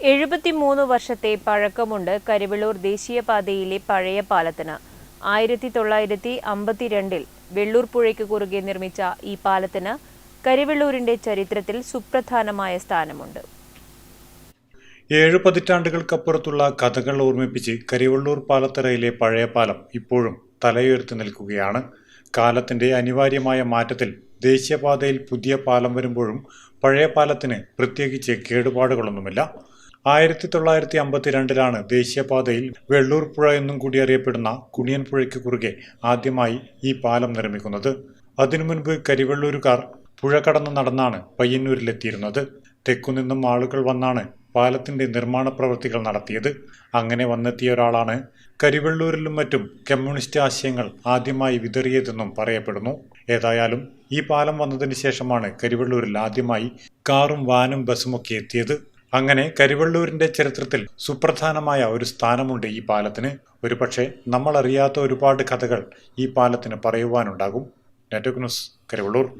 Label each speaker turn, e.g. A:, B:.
A: എഴുപത്തിമൂന്ന് വർഷത്തെ പഴക്കമുണ്ട് കരിവെള്ളൂർ ദേശീയപാതയിലെ പഴയ പാലത്തിന്. ആയിരത്തി തൊള്ളായിരത്തി അമ്പത്തിരണ്ടിൽ വെള്ളൂർ പുഴയ്ക്ക് കുറുകെ നിർമ്മിച്ച ഈ പാലത്തിന് കരിവെള്ളൂരിന്റെ ചരിത്രത്തിൽ സുപ്രധാനമായ സ്ഥാനമുണ്ട്.
B: ഏഴു പതിറ്റാണ്ടുകൾക്കപ്പുറത്തുള്ള കഥകൾ ഓർമ്മിപ്പിച്ച് കരിവള്ളൂർ പാലത്തറയിലെ പഴയ പാലം ഇപ്പോഴും തലയുയർത്തി നിൽക്കുകയാണ്. കാലത്തിന്റെ അനിവാര്യമായ മാറ്റത്തിൽ ദേശീയപാതയിൽ പുതിയ പാലം വരുമ്പോഴും പഴയ പാലത്തിന് പ്രത്യേകിച്ച് കേടുപാടുകളൊന്നുമില്ല. ആയിരത്തി തൊള്ളായിരത്തി അമ്പത്തിരണ്ടിലാണ് ദേശീയപാതയിൽ വെള്ളൂർ പുഴ എന്നും കൂടി അറിയപ്പെടുന്ന കുണിയൻ പുഴയ്ക്ക് കുറുകെ ആദ്യമായി ഈ പാലം നിർമ്മിക്കുന്നത്. അതിനു മുൻപ് കരിവെള്ളൂരുകാർ പുഴ കടന്നു നടന്നാണ് പയ്യന്നൂരിലെത്തിയിരുന്നത്. തെക്കുനിന്നും ആളുകൾ വന്നാണ് പാലത്തിന്റെ നിർമ്മാണ പ്രവൃത്തികൾ നടത്തിയത്. അങ്ങനെ വന്നെത്തിയ ഒരാളാണ് കരിവെള്ളൂരിലും മറ്റും കമ്മ്യൂണിസ്റ്റ് ആശയങ്ങൾ ആദ്യമായി വിതറിയതെന്നും പറയപ്പെടുന്നു. ഏതായാലും ഈ പാലം വന്നതിന് ശേഷമാണ് കരിവെള്ളൂരിൽ ആദ്യമായി കാറും വാനും ബസ്സുമൊക്കെ എത്തിയത്. അങ്ങനെ കരിവള്ളൂരിന്റെ ചരിത്രത്തിൽ സുപ്രധാനമായ ഒരു സ്ഥാനമുണ്ട് ഈ പാലത്തിന്. ഒരുപക്ഷെ നമ്മൾ അറിയാത്ത ഒരുപാട് കഥകൾ ഈ പാലത്തിന് പറയുവാനുണ്ടാകും. Network news Karivellur.